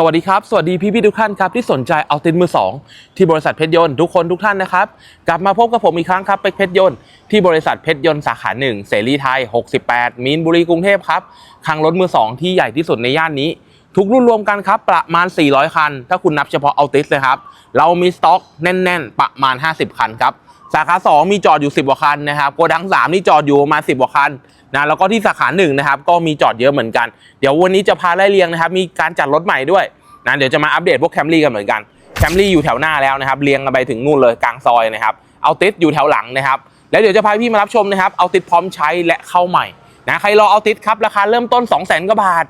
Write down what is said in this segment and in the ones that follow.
สวัสดีครับ สวัสดีพี่พี่ทุกท่านครับที่สนใจเอาตินมือสองที่บริษัทเพชรยนต์ทุกคนทุกท่านนะครับ กลับมาพบกับผมอีกครั้งครับเป็กเพชรยนต์ที่บริษัทเพชรยนต์สาขาหนึ่งเสรีไทย 68 มีนบุรีกรุงเทพครับคังรถมือสองที่ใหญ่ที่สุดในย่านนี้ ทุกรุ่นรวมกันครับประมาณ 400 คัน ถ้าคุณนับเฉพาะเอาติสเลยครับเรามีสต็อกแน่น ๆ ประมาณ 50 คันครับสาขา 2 มีจอดอยู่ 10กว่าคันนะครับโกดัง3นี่จอดอยู่ประมาณ 10กว่าคันนะแล้วก็ที่สาขา1นะครับก็มีจอดเยอะเหมือนกัน เดี๋ยววันนี้จะพาไล่เรียงนะครับมีการจัดรถใหม่ด้วย นะเดี๋ยวจะมาอัปเดตพวกแคมรี่กันเหมือนกันแคมรี่อยู่แถวหน้าแล้วนะครับเรียงกันไปถึงนู่นเลยกลางซอยนะครับเอาติสอยู่แถวหลังนะครับแล้วเดี๋ยวจะพาพี่มารับชมนะครับเอาติสพร้อมใช้และเข้าใหม่นะใครรอเอาติสครับราคาเริ่มต้น 2 0 0 0 0 0กว่าบาท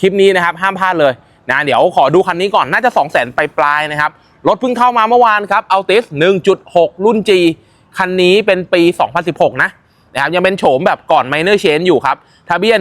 คลิปนี้นะครับห้ามพลาดเลยนะเดี๋ยวขอดูคันนี้ก่อนน่าจะ 2 0 0 0 0 0ไปปลายนะครับรถเพิ่งเข้ามาเมื่อวานครับเอาติส1.6 รุ่น G คันนี้เป็นปี 2016 นะนะครับยังเป็นโฉมแบบก่อน Minor Change อยู่ครับทะเบียน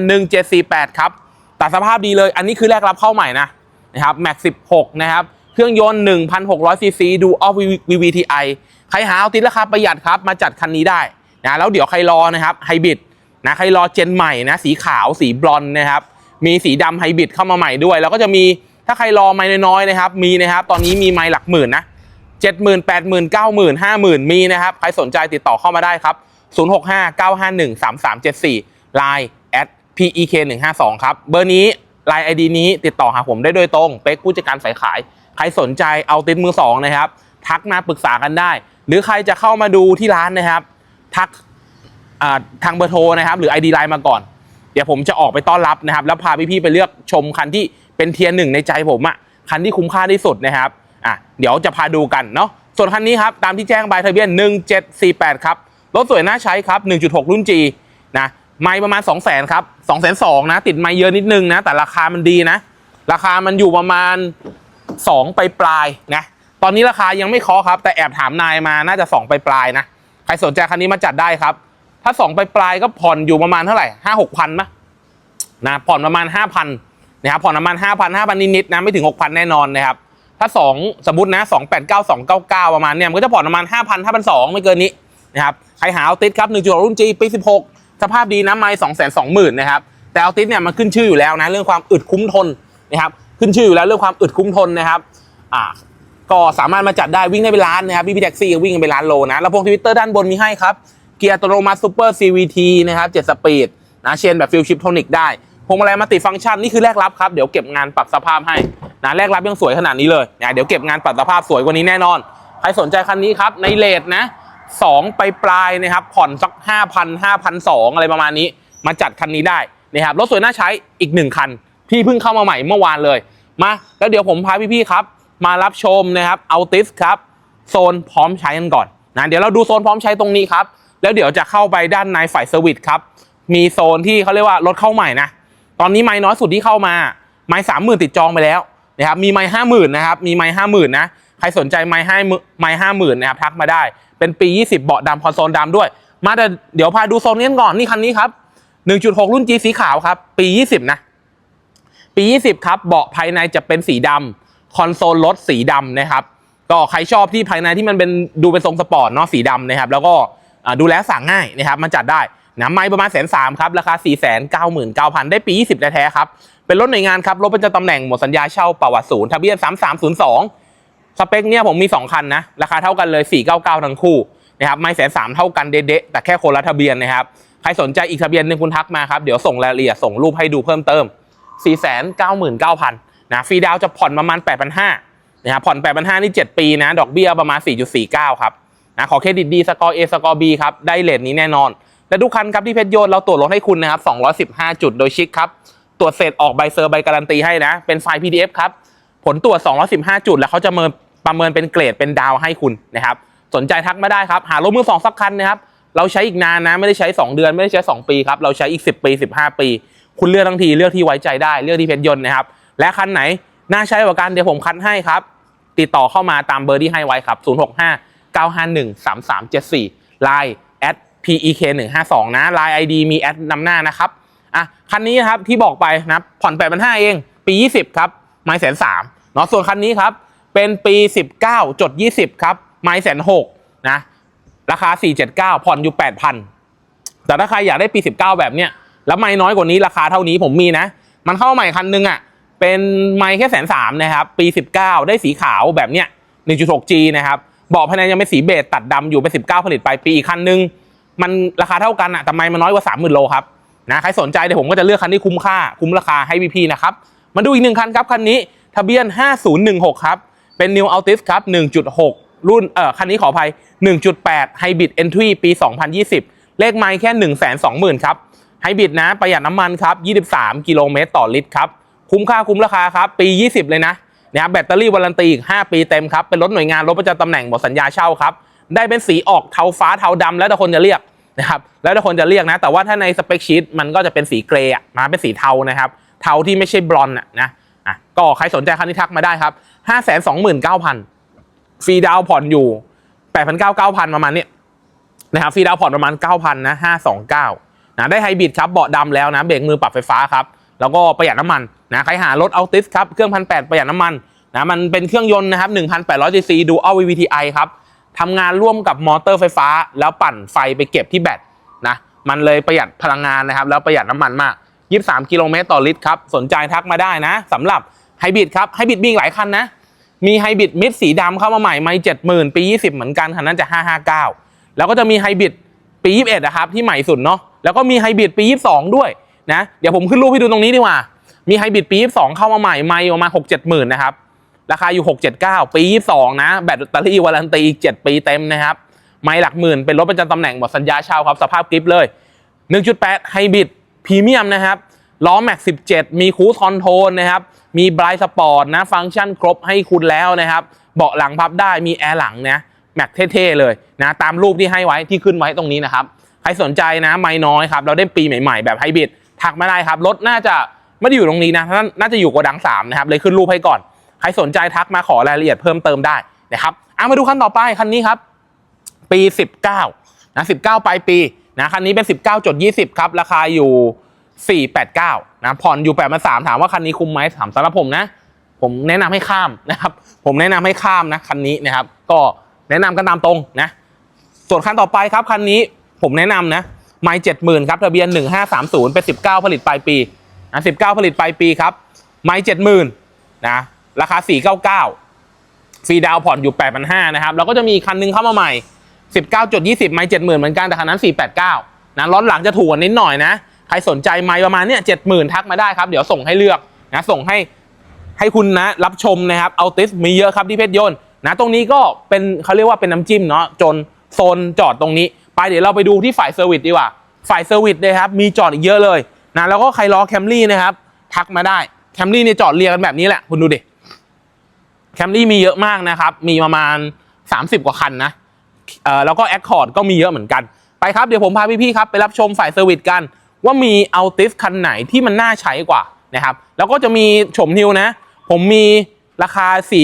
1748 ครับแตัดสภาพดีเลยอันนี้คือแรกรับเข้าใหม่นะ นะครับแม็ก16 นะครับ เครื่องยนต์ 1,600 ซีซีดูออฟ VVTi ใครหาเอาติดราคาประหยัดครับ มาจัดคันนี้ได้นะแล้วเดี๋ยวใครรอนะครับไฮบริดนะใครรอเจนใหม่นะสีขาวสีบลอนด์นะครับ มีสีดำไฮบริดเข้ามาใหม่ด้วย แล้วก็จะมีถ้าใครรอไม่น้อยๆนะครับ มีนะครับ ตอนนี้มีไม่หลักหมื่นนะเจ็ดหมื่นแปดหมื่นเก้าหมื่นห้าหมื่นมีนะครับ ใครสนใจติดต่อเข้ามาได้ครับ0 6 5 9 5 1 3 3 7 4 Line at pek 1 5 2ครับ เบอร์นี้ Line ID นี้ติดต่อหาผมได้โดยตรง เป็กผู้จัดการสายขาย ใครสนใจเอาติดมือสองนะครับ ทักมาปรึกษากันได้ หรือใครจะเข้ามาดูที่ร้านนะครับ ทักทางเบอร์โทรนะครับ หรือ ID Line มาก่อน เดี๋ยวผมจะออกไปต้อนรับนะครับ แล้วพาพี่ๆไปเลือกชมคันที่เป็นเทียร์หนึ่งในใจผมอะคันที่คุ้มค่าที่สุดนะครับอะเดี๋ยวจะพาดูกันเนาะส่วนคันนี้ครับตามที่แจ้งใบทะเบียน 1748 ครับรถสวยน่าใช้ครับ 1.6 รุ่น G นะ ไม่ประมาณ 2 0 0 0 0 0ครับ2 2 0 0 0นะ ติดไม่เยอะนิดนึงนะ แต่ราคามันดีนะ ราคามันอยู่ประมาณ 2 ไปปลายนะ ตอนนี้ราคายังไม่เคาะครับ แต่แอบถามนายมาน่าจะ 2 ไปปลายนะ ใครสนใจคันนี้มาจัดได้ครับ ถ้า 2 ไปปลายก็ผ่อนอยู่ประมาณเท่าไหร่ห้าหกพันไหมนะผ่อนประมาณ 5,000นะครับผ่อนประมาณ5,000 5,000นิดๆนะไม่ถึง 6,000 แน่นอนนะครับถ้า 2 สมมตินะ 289 299 ประมาณเนี่ยมันก็จะผ่อนประมาณ 5,000 5,200 ไม่เกินนี้นะครับใครหาเอาติดครับ1.6รุ่น G ปี 16 สภาพดีนะไม่220,000นะครับแต่เอาติดเนี่ยมันขึ้นชื่ออยู่แล้วนะเรื่องความอึดคุ้มทนนะครับขึ้นชื่ออยู่แล้วเรื่องความอึดคุ้มทนนะครับอ่าก็สามารถมาจัดได้วิ่งได้เป็นล้านนะครับพี่พี่แท็กซี่วิ่งกันเป็นล้านโลนะแล้วพวงทวิตเตอร์ด้านบนมีให้ครับเกียร์อัตโนมัติซูเปอร์ CVT นะครับ7สปีดนะเชนแบบฟิลชิปโทนิกได้พวงมาลัยมัลติฟังก์ชันนี่คือแรกรับครับเดี๋ยวเก็บงานปรับสภาพให้นะแรกรับยังสวยขนาดนี้เลยนะเดี๋ยวเก็บงานปรับสภาพสวยกว่านี้แน่นอน ใครสนใจคันนี้ครับในเลทนะ สองไปปลายนะครับผ่อนสัก 5,000 5,200อะไรประมาณนี้ มาจัดคันนี้ได้นะครับรถสวยน่าใช้อีกหนึ่งคัน ที่เพิ่งเข้ามาใหม่เมื่อวานเลยมาแล้วเดี๋ยวผมพาพี่ๆครับ มารับชมนะครับเอาติสครับโซนพร้อมใช้กันก่อนนะเดี๋ยวเราดูโซนพร้อมใช้ตรงนี้ครับ แล้วเดี๋ยวจะเข้าไปด้านในฝ่ายเซอร์วิสครับมีโซนที่เขาเรียกว่ารถเข้าใหม่นะตอนนี้ไม้น้อยสุดที่เข้ามาไม้สามหมื่นติดจองไปแล้วนะครับมีไม้ห้าหมื่นนะครับมีไม้ห้าหมื่นนะ ครสนใจไม้ห้าไม้ห้าหมื่นนะครับทักมาได้ เป็นปี 20 เบาะดำคอนโซลดำด้วย มาแต่เดี๋ยวพาดูโซนนี้ก่อนนี่คันนี้ครับ 1.6 รุ่น G สีขาวครับ ปี 20 นะ ปี 20 ครับ เบาะภายในจะเป็นสีดำคอนโซลรถสีดำนะครับก็ใครชอบที่ภายในที่มันเป็นดูเป็นทรงสปอร์ตเนาะสีดำนะครับ แล้วก็ดูแลสั่งง่ายนะครับมันจัดได้นะไม่ประมาณแสนสามครับ ราคา 4 9 9 0 0 0 ได้ปี 20 แท้ๆครับ เป็นรถหน่วยงานครับ รถประจำตำแหน่งหมดสัญญาเช่าประวัติศูนย์ทะเบียน 3302 สเปคเนี่ยผมมี 2 คันนะ ราคาเท่ากันเลย 499 ทั้งคู่นะครับไม่แสนสามเท่ากันเด๊ะแต่แค่คนละทะเบียนนะครับใครสนใจอีกทะเบียนหนึ่งคุณทักมาครับ เดี๋ยวส่งรายละเอียดส่งรูปให้ดูเพิ่มเติม 499,000นะฟรีดาวจะผ่อนประมาณ 8,500นะครับผ่อน 8,500 นี่ 7 ปีนะ ดอกเบี้ยประมาณ 4.49 ครับนะขอเครดิตดีสกอร์ A สกอร์ B ครับได้เลทนี้แน่นอน และทุกคันครับที่เพชรโยนเราตรวจรถให้คุณนะครับ 215 จุดโดยชิคครับตรวจเสร็จออกใบเซอร์ใบการันตีให้นะ เป็นไฟล์ PDF ครับผลตรวจ 215 จุดแล้วเขาจะเมิน ประเมินเป็นเกรดเป็นดาวให้คุณนะครับ สนใจทักมาได้ครับ หารถมือสองสักคันนะครับ เราใช้อีกนานนะไม่ได้ใช้ 2 เดือนไม่ได้ใช้ 2 ปีครับเราใช้อีก 10 ปี 15 ปี คุณเลือกทั้งทีเลือกที่ไว้ใจได้เลือกที่เพชรยนต์นะครับและคันไหนน่าใช้กว่ากันเดี๋ยวผมคัดให้ครับ ติดต่อเข้ามาตามเบอร์ที่ให้ไว้ครับ 065 951 3374 Line at pek 152นะ Line ID มีแอดนำหน้านะครับอะคันนี้นะครับที่บอกไปนะผ่อน8 5 0 0เอง ปี 20 ครับ ไม่แสนสามเนาะส่วนคันนี้ครับ เป็นปี 19 จด 20 ครับไม่แสนหกนะราคา 479 ผ่อนอยู่ 8,000 แต่ถ้าใครอยากได้ปี 19 แบบเนี้ยแล้วไม่น้อยกว่านี้ราคาเท่านี้ผมมีนะ มันเข้าใหม่คันนึงอะเป็นไมค์แค่แสนสามนะครับ ปี 19 ได้สีขาวแบบเนี้ย 1.6G นะครับเบาะภายในยังเป็นสีเบจตัดดำอยู่เป็น19 ผลิตไปปีอีกคันนึง มันราคาเท่ากันอะแต่ไมค์มันน้อยกว่า 30,000 โลครับนะใครสนใจเดี๋ยวผมก็จะเลือกคันที่คุ้มค่าคุ้มราคาให้พี่ๆนะครับมาดูอีกหนึ่งคันครับคันนี้ทะเบียน 5016 ครับ เป็น New Altis ครับ 1.6 รุ่นเอ่อคันนี้ขออภัย 1.8 Hybrid Entry ปี 2020 เลขไมค์แค่ 120,000 ครับไฮบริดนะประหยัดน้ำมันครับ 23 กิโลเมตรต่อลิตรครับ คุ้มค่าคุ้มราคาครับ ปี 20 เลยนะนะครับแบตเตอรี่วารันตีอีก 5 ปีเต็มครับ เป็นรถหน่วยงานรถประจำตำแหน่งหมดสัญญาเช่าครับ ได้เป็นสีออกเทาฟ้าเทาดำแล้วแต่คนจะเรียกนะครับแล้วแต่คนจะเรียกนะ แต่ว่าถ้าในสเปคชีตมันก็จะเป็นสีเกรย์อะมาเป็นสีเทานะครับ เทาที่ไม่ใช่บลอนด์อะนะ อะก็ใครสนใจคันนี้ทักมาได้ครับ529,000ฟรีดาวน์ผ่อนอยู่8,900 9,000ประมาณนี้นะครับฟรีดาวน์ผ่อนประมาณ9,000นนะ529นะได้ไฮบริดครับเบาะดำแล้วนะเบรกมือปรับไฟฟ้าครับแล้วก็ประหยัดน้ำมันนะใครหารถเอาติสครับเครื่องพันแประหยัดน้ำมันนะมันเป็นเครื่องยนต์นะครับ1,800 cc ดูเอา VVTi ครับทำงานร่วมกับมอเตอร์ไฟฟ้า แล้วปั่นไฟไปเก็บที่แบตนะมันเลยประหยัดพลังงานนะครับ แล้วประหยัดน้ำมันมาก 23 กิโลเมตรต่อลิตรครับ สนใจทักมาได้นะสำหรับไฮบริดครับไฮบริดมีกหลายคันนะ มีไฮบริดมิดสีดำเข้ามาใหม่ไม่เจ็ดหมื่นปี 20 เหมือนกันคันนั้นจะ 559 แล้วก็จะมีไฮบริดปี 21นะครับที่ใหม่สุดเนาะแล้วก็มีไฮบริดปี 22 ด้วยนะเดี๋ยวผมขึ้นรูปให้ดูตรงนี้ดีกว่า มีไฮบริดปี 22 เข้ามาใหม่ไม่ประมาณ6 7หมื่นนะครับราคาอยู่ 679 ปี 22 นะ แบตเตอรี่วารันตีอีก 7 ปีเต็มนะครับ ไม่หลักหมื่น เป็นรถประจำตำแหน่งหมดสัญญาเช่าครับ สภาพกริปเลย 1.8 ไฮบริด พรีเมียมนะครับล้อแม็ก17 มีคูสคอนโทรลนะครับ มีไบรายสปอร์ตนะ ฟังก์ชันครบให้คุณแล้วนะครับ เบาะหลังพับได้ มีแอร์หลังนะ แม็กเท่ๆเลยนะ ตามรูปที่ให้ไว้ที่ขึ้นไว้ตรงนี้นะครับ ใครสนใจนะไม่น้อยครับ เราได้ปีใหม่ๆ แบบไฮบริด ทักมาได้ครับ รถน่าจะไม่ได้อยู่ตรงนี้นะ น่าจะอยู่โกดัง3นะครับ เลยขึ้นรูปให้ก่อน ใครสนใจทักมาขอรายละเอียดเพิ่มเติมได้นะครับเอามาดูคันต่อไปคันนี้ครับ ปี 19นะ19ปลายปี นะคันนี้เป็น 19.20 ครับ ราคาอยู่ 489 นะผ่อนอยู่8มา3ถามว่าคันนี้คุ้มไหมถามสำหรับผมนะ ผมแนะนำให้ข้ามนะครับ ผมแนะนำให้ข้ามนะคันนี้นะครับ ก็แนะนำกันตามตรงนะ ส่วนคันต่อไปครับคันนี้ผมแนะนำนะไม่เจ็ดหมื่นครับทะเบียน 1530 เป็น 19 ผลิตปลายปีนะ19 ผลิตปลายปีครับไม่เจ็ดหมื่นนะราคา 499ฟรีดาวผ่อนอยู่8,500นะครับแล้วก็จะมีคันนึงเข้ามาใหม่ 19.20 ไม่70,000 เหมือนกันแต่คันนั้น 489 นะล้อนหลังจะถูกกว่านิดหน่อยนะ ใครสนใจไม่ประมาณเนี้ย70,000 ทักมาได้ครับ เดี๋ยวส่งให้เลือกนะส่งให้ให้คุณนะรับชมนะครับเอาติสมีเยอะครับที่เพชรยนต์นะตรงนี้ก็เป็นเขาเรียกว่าเป็นน้ำจิ้มเนาะจนโซนจอดตรงนี้ ไปเดี๋ยวเราไปดูที่ฝ่ายเซอร์วิสดีกว่า ฝ่ายเซอร์วิสนะครับมีจอดอีกเยอะเลยนะแล้วก็ใครรอแคมรี่นะครับทักมาได้แคมรี่เนี่ยจอดเรียงกันแบบนี้แหละคุณดูดิแคมรี่มีเยอะมากนะครับ มีประมาณ 30 กว่าคันนะ แล้วก็แอคคอร์ดก็มีเยอะเหมือนกัน ไปครับเดี๋ยวผมพาพี่ๆครับไปรับชมฝ่ายเซอร์วิสกัน ว่ามีเอัลติสคันไหนที่มันน่าใช้กว่านะครับแล้วก็จะมีโฉมนิวนะ ผมมีราคา 4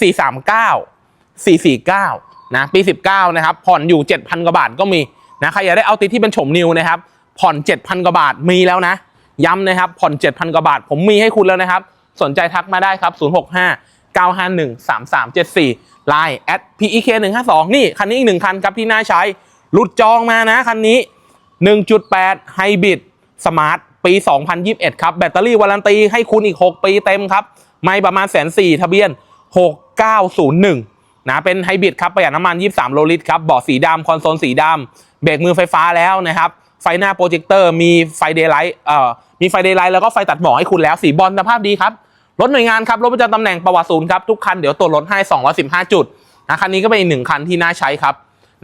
439 449นะปี 19 นะครับ ผ่อนอยู่ 7,000 กว่าบาทก็มีนะใครอยากได้เอัลติสที่เป็นโฉมนิวนะครับ ผ่อน 7,000 กว่าบาทมีแล้วนะ ย้ำนะครับ ผ่อน 7,000 กว่าบาท ผมมีให้คุณแล้วนะครับ สนใจทักมาได้ครับ 065 951 3374 Line at PEK 152 นี่ คันนี้อีกหนึ่งคันครับที่น่าใช้ หลุดจองมานะ คันนี้ 1.8 ไฮบริดสมาร์ทปี 2021 ครับ แบตเตอรี่วารันตีให้คุณอีก 6 ปีเต็มครับ ไม่ประมาณแสนสี่ทะเบียน 6901 นะ เป็นไฮบริดครับ ประหยัดน้ำมัน 23 โลลิตรครับเบาะสีดำคอนโซลสีดำเบรกมือไฟฟ้าแล้วนะครับไฟหน้าโปรเจคเตอร์มีไฟเดย์ไลท์เอ่อมีไฟเดย์ไลท์แล้วก็ไฟตัดหมอกให้คุณแล้ว สีบอลสภาพดีครับ รถหน่วยงานครับรถประจำตำแหน่งประวัติศูนย์ครับทุกคันเดี๋ยวตรวจรถให้ 215 จุดนะคันนี้ก็เป็นอีกหนึ่งคันที่น่าใช้ครับ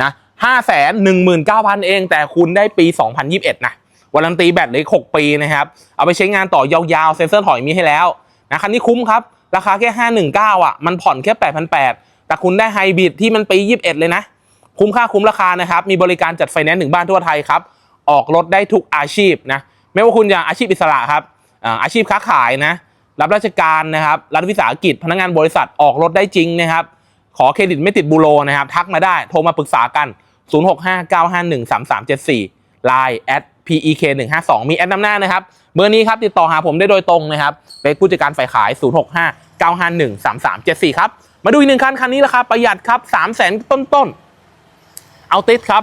นะ5 1 9 0 0 0 เอง แต่คุณได้ปี 2021 นะวารันตีแบตเลย 6 ปีนะครับ เอาไปใช้งานต่อยาวๆ เซ็นเซอร์ถอยมีให้แล้วนะคันนี้คุ้มครับ ราคาแค่ 519 อะ มันผ่อนแค่ 8,800 แต่คุณได้ไฮบริดที่มันปี 21 เลยนะ คุ้มค่าคุ้มราคานะครับ มีบริการจัดไฟแนนซ์ถึงบ้านทั่วไทยครับ ออกรถได้ทุกอาชีพนะ ไม่ว่าคุณจะอาชีพอิสระครับอาชีพค้าขายนะ รับราชการนะครับรัฐวิสาหกิจพนักงานบริษัทออกรถได้จริงนะครับขอเครดิตไม่ติดบูโรนะครับ ทักมาได้โทรมาปรึกษากัน 0659513374 Line at PEK 152 มีแอดนำหน้านะครับ เบอร์นี้ครับ ติดต่อหาผมได้โดยตรงนะครับเป็นผู้จัดการฝ่ายขาย 0659513374 ครับ มาดูอีกหนึ่งคันคันนี้ราคาประหยัดครับ 3 0 0 0 0 0 ต้นๆเอาติสครับ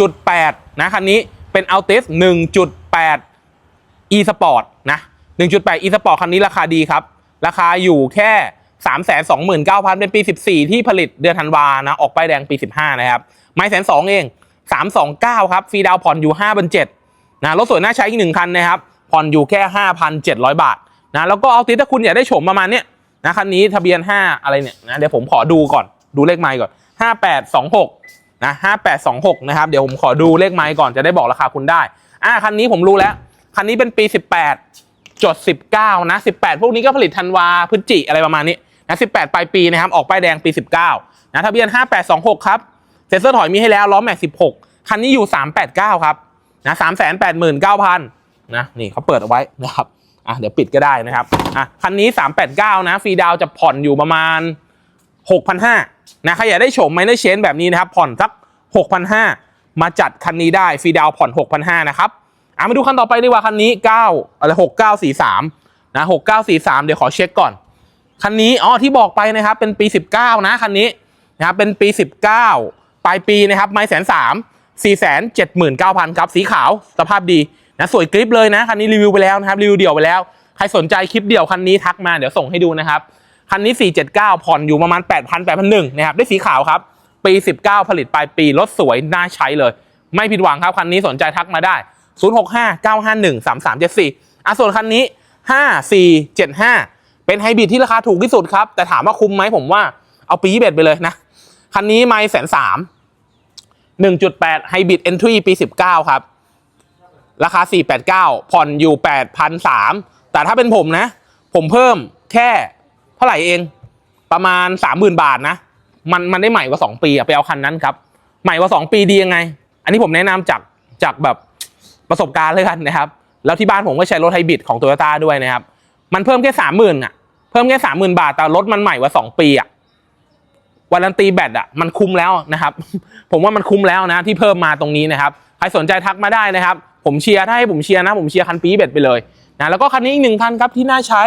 1.8 นะคันนี้เป็นเอาติส1.8 e sport นะ 1.8 e sport คันนี้ราคาดีครับ ราคาอยู่แค่ 329,000 เป็นปี 14 ที่ผลิตเดือนธันวานะ ออกป้ายแดงปี 15 นะครับ ไม่แสนสองเอง 329 ครับ ฟรีดาวผ่อนอยู่5 7 0 0นะรถสวยน่าใช้อีกหนึ่งคันนะครับ ผ่อนอยู่แค่ 5,700 บาทนะแล้วก็เอาติดถ้าคุณอยากได้โฉมประมาณเนี้ยนะคันนี้ทะเบียน 5 อะไรเนี่ยนะเดี๋ยวผมขอดูก่อนดูเลขไมล์ก่อน 5826นะ5826นะครับเดี๋ยวผมขอดูเลขไมล์ก่อนจะได้บอกราคาคุณได้อ่าคันนี้ผมรู้แล้ว คันนี้เป็นปี 18 จด 19 นะ 18 พวกนี้ก็ผลิตธันวาพฤศจิอะไรประมาณนี้นะ18 ปลายปีนะครับ ออกป้ายแดงปี 19 นะทะเบียน 5826 ครับ เซ็นเซอร์ถอยมีให้แล้ว ล้อแม็ก 16 คันนี้อยู่ 389 ครับ นะ389,000 นะ นี่เขาเปิดเอาไว้นะครับ อะ เดี๋ยวปิดก็ได้นะครับ อะ คันนี้ 389 นะ ฟรีดาวจะผ่อนอยู่ประมาณ 6,500นะใครอยากได้โฉมไมเนอร์เชนแบบนี้นะครับ ผ่อนสัก 6,500มาจัดคันนี้ได้ ฟรีดาวผ่อน 6,500นะครับ อะมาดูคันต่อไปดีกว่าคันนี้9อะไร6943นะ6943เดี๋ยวขอเช็คก่อน คันนี้อ๋อที่บอกไปนะครับเป็นปี19นะคันนี้นะครับเป็นปี19ปลายปีนะครับไม้แสนสามสี่แสนเจ็ดหมื่นเก้าพันครับสีขาวสภาพดีนะสวยกริปเลยนะคันนี้รีวิวไปแล้วนะครับรีวิวเดี่ยวไปแล้วใครสนใจคลิปเดี่ยวคันนี้ทักมาเดี๋ยวส่งให้ดูนะครับคันนี้ 479 ผ่อนอยู่ประมาณ 8,000 8,100นะครับได้สีขาวครับ ปี 19 ผลิตปลายปีรถสวยน่าใช้เลย ไม่ผิดหวังครับ คันนี้สนใจทักมาได้ 065 951 3374อะส่วนคันนี้ 5475 เป็นไฮบริดที่ราคาถูกที่สุดครับ แต่ถามว่าคุ้มไหมผมว่าเอาปีเบ็ดไปเลยนะ คันนี้ไม่แสนสามหนึ่งจุดแปดไฮบริดเอนทรีปีสิบเก้าครับ ราคาสี่แปดเก้าผ่อนอยู่แปดพันสามแต่ถ้าเป็นผมนะ ผมเพิ่มแค่เท่าไหร่เอง ประมาณสามหมื่นบาทนะ มันมันได้ใหม่กว่าสองปีอะไปเอาคันนั้นครับ ใหม่กว่าสองปีดียังไง อันนี้ผมแนะนำจากจากแบบ ประสบการณ์เลยกันนะครับ แล้วที่บ้านผมก็ใช้รถไฮบริดของโตโยต้าด้วยนะครับ มันเพิ่มแค่สามหมื่นอะ เพิ่มแค่สามหมื่นบาท แต่รถมันใหม่กว่าสองปีอะวารันตีแบตอะมันคุ้มแล้วนะครับ ผมว่ามันคุ้มแล้วนะที่เพิ่มมาตรงนี้นะครับ ใครสนใจทักมาได้นะครับ ผมเชียร์ถ้าให้ผมเชียร์นะ ผมเชียร์คันปีเบ็ดไปเลยนะ แล้วก็คันนี้อีกหนึ่งคันครับที่น่าใช้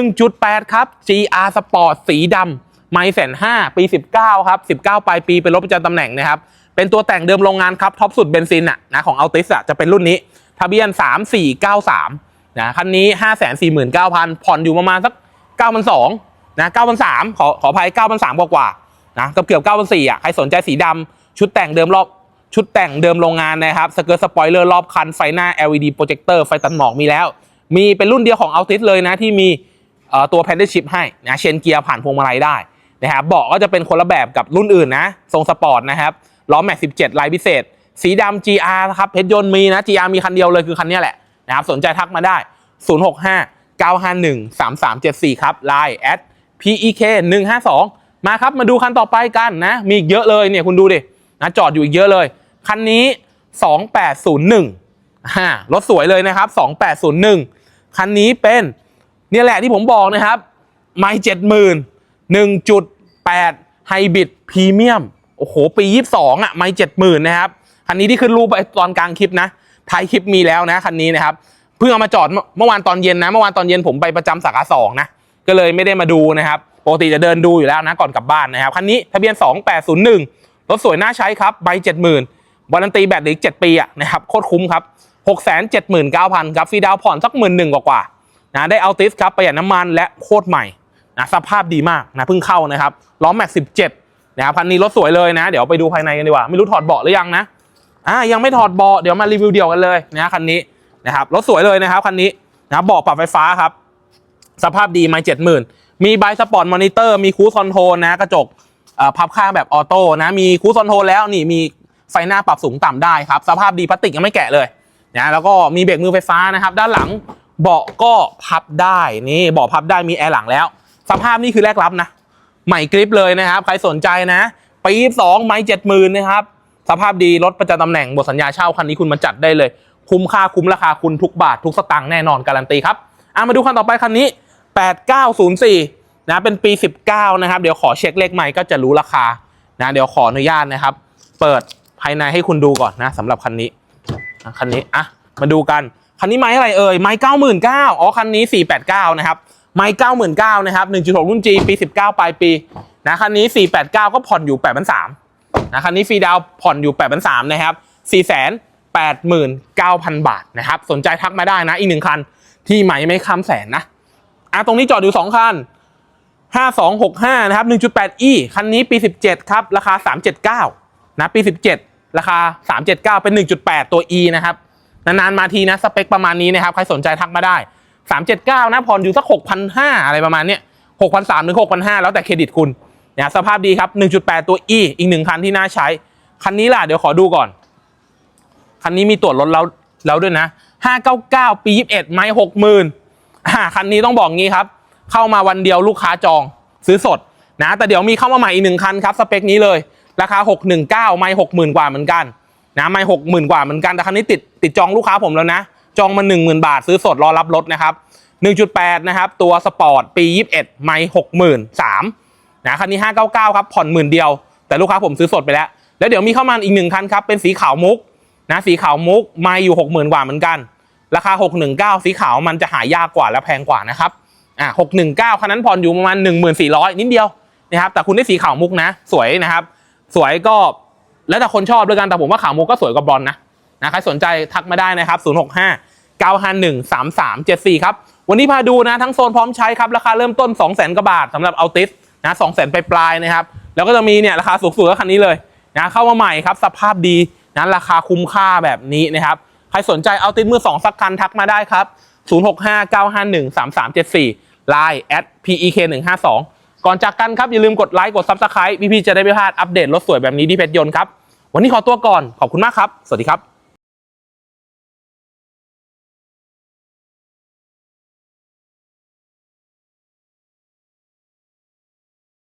1.8 ครับ GR Sport สีดำไม่แสนห้าปี 19 ครับ 19 ปลายปีเป็นรถประจำตำแหน่งนะครับ เป็นตัวแต่งเดิมโรงงานครับท็อปสุดเบนซินอะนะของ Altis อะจะเป็นรุ่นนี้ ทะเบียน 3493นะคันนี้ 549,000 ผ่อนอยู่ประมาณสัก9,200นะ9,300ขอขออภัย9,300กว่ากว่าๆนะเกือบเกือบ9,400อะใครสนใจสีดำชุดแต่งเดิมรอบชุดแต่งเดิมโรงงานนะครับสเกิร์ตสปอยเลอร์รอบคันไฟหน้า LED โปรเจคเตอร์ไฟตัดหมอกมีแล้ว มีเป็นรุ่นเดียวของ Altis เลยนะที่มีตัวแพนเดชิพให้นะเชนเกียร์ผ่านพวงมาลัยได้นะครับเบาะก็จะเป็นคนละแบบกับรุ่นอื่นนะ ทรงสปอร์ตนะครับ ล้อแม็ก 17 ลายพิเศษ สีดำ GR นะครับเพชรยนต์มีนะ GR มีคันเดียวเลยคือคันนี้แหละนะครับสนใจทักมาได้ 065 951 3374 ครับ Line at PEK 152มาครับ มาดูคันต่อไปกันนะ มีอีกเยอะเลยเนี่ยคุณดูดินะจอดอยู่อีกเยอะเลย คันนี้ 2801ฮะรถสวยเลยนะครับ 2801 คันนี้เป็นเนี่ยแหละที่ผมบอกนะครับ ไม่เจ็ดหมื่นหนึ่งจุดแปดไฮบริดพรีเมียม โอ้โห ปียี่สิบสองอะไม่เจ็ดหมื่นนะครับ คันนี้ที่ขึ้นรูปไปตอนกลางคลิปนะท้ายคลิปมีแล้วนะคันนี้นะครับ เพิ่งเอามาจอดเมื่อวานตอนเย็นนะ เมื่อวานตอนเย็นผมไปประจำสาขาสองนะ ก็เลยไม่ได้มาดูนะครับ ปกติจะเดินดูอยู่แล้วนะก่อนกลับบ้านนะครับ คันนี้ทะเบียน 2801 รถสวยน่าใช้ครับใบ70,000วารันตีแบตเหลืออีก 7 ปีอะนะครับโคตรคุ้มครับ679,000ครับฟรีดาวผ่อนสักหมื่นหนึ่งกว่าๆนะได้เอาติสครับประหยัดน้ำมันและโคตรใหม่นะสภาพดีมากนะเพิ่งเข้านะครับล้อแม็ก17 นะครับคันนี้รถสวยเลยนะ เดี๋ยวไปดูภายในกันดีกว่า ไม่รู้ถอดเบาะหรือยังนะอ่ายังไม่ถอดเบาะเดี๋ยวมารีวิวเดียวกันเลยนะคันนี้นะครับรถสวยเลยนะครับคันนี้นะเบาะปรับไฟฟ้าครับ สภาพดีไม่เจ็ดหมื่นมีไบสปอร์ตมอนิเตอร์มีคูสคอนโทรลนะกระจกพับข้างแบบออโต้นะมีคูสคอนโทรลแล้วนี่มีไฟหน้าปรับสูงต่ำได้ครับสภาพดีพลาสติกยังไม่แกะเลยนะแล้วก็มีเบรกมือไฟฟ้านะครับ ด้านหลังเบาะก็พับได้นี่เบาะพับได้มีแอร์หลังแล้ว สภาพนี่คือแรกรับนะ ใหม่กริปเลยนะครับ ใครสนใจนะ ปีสองไม่เจ็ดหมื่นนะครับ สภาพดีรถประจำตำแหน่งบทสัญญาเช่าคันนี้คุณมาจัดได้เลย คุ้มค่าคุ้มราคาคุณทุกบาททุกสตางค์แน่นอนการันตีครับอะมาดูคันต่อไปคันนี้ 8904นะเป็นปี 19 นะครับ เดี๋ยวขอเช็คเลขใหม่ก็จะรู้ราคานะเดี๋ยวขออนุญาตนะครับ เปิดภายในให้คุณดูก่อนนะสำหรับคันนี้คันนี้อะมาดูกันคันนี้ไม้อะไรเอ่ยไม้ 99,000อ๋อคันนี้ 489 นะครับ ไม่เก้าหมื่นเก้านะครับหนึ่งจุดหกรุ่นจีปีสิบเก้าปลายปีนะคันนี้สี่แปดเก้าก็ผ่อนอยู่แปดพันสามนะคันนี้ฟรีดาวผ่อนอยู่แปดพันสามนะครับสี่แสนแปดหมื่นเก้าพันบาทนะครับ สนใจทักมาได้นะ อีกหนึ่งคันที่ใหม่ไม่ค้ำแสนนะอะตรงนี้จอดอยู่สองคันห้าสองหกห้านะครับหนึ่งจุดแปดอีคันนี้ปีสิบเจ็ดครับราคาสามเจ็ดเก้านะปีสิบเจ็ดราคาสามเจ็ดเก้าเป็นหนึ่งจุดแปดตัวอีนะครับนานๆมาทีนะสเปคประมาณนี้นะครับใครสนใจทักมาได้ 379นะผ่อนอยู่สัก6,500อะไรประมาณเนี้ย6,300ถึง6,500แล้วแต่เครดิตคุณนะสภาพดีครับ1.8ตัว e อีกหนึ่งคันที่น่าใช้ คันนี้ล่ะเดี๋ยวขอดูก่อน คันนี้มีตรวจรถแล้วแล้วด้วยนะ599ปี21ไม่60,000อ่าคันนี้ต้องบอกงี้ครับ เข้ามาวันเดียวลูกค้าจองซื้อสดนะแต่เดี๋ยวมีเข้ามาใหม่อีกหนึ่งคันครับสเปคนี้เลยราคา 619 ไม่ 60,000 กว่าเหมือนกันนะไม่ 60,000 กว่าเหมือนกันแต่คันนี้ติดติดจองลูกค้าผมแล้วนะ จองมา 10,000 บาท ซื้อสดรอรับรถนะครับ 1.8 นะครับ ตัวสปอร์ตปี 21 ไม่63,000นะคันนี้ 599 ครับ ผ่อนหมื่นเดียว แต่ลูกค้าผมซื้อสดไปแล้ว แล้วเดี๋ยวมีเข้ามาอีกหนึ่งคันครับ เป็นสีขาวมุกนะสีขาวมุกไม่อยู่ 60,000 กว่าเหมือนกัน ราคา 619 สีขาวมันจะหายากกว่าและแพงกว่านะครับอ่า619คันนั้นผ่อนอยู่ประมาณ 1400 นิดเดียวนะครับแต่คุณได้สีขาวมุกนะ สวยนะครับ สวยก็แล้วแต่คนชอบด้วยกันแต่ผมว่าขาวมุกก็สวยกว่าบอลนะนะใครสนใจทักมาได้นะครับ 065 951 3374 ครับ วันนี้พาดูนะทั้งโซนพร้อมใช้ครับ ราคาเริ่มต้น 200,000กว่าบาทสำหรับเอาติสนะ200,000ไปปลายนะครับ แล้วก็จะมีเนี่ยราคาสูงสุดก็คันนี้เลยนะเข้ามาใหม่ครับ สภาพดีนะราคาคุ้มค่าแบบนี้นะครับ ใครสนใจเอาติสมือ2สักคันทักมาได้ครับ 065 951 3374 Line at pek 152 ก่อนจากกันครับ อย่าลืมกดไลค์กด Subscribe พี่ๆจะได้ไม่พลาดอัปเดตรถสวยแบบนี้ที่เพชรยนต์ครับ วันนี้ขอตัวก่อนขอบคุณมากครับ สวัสดีครับ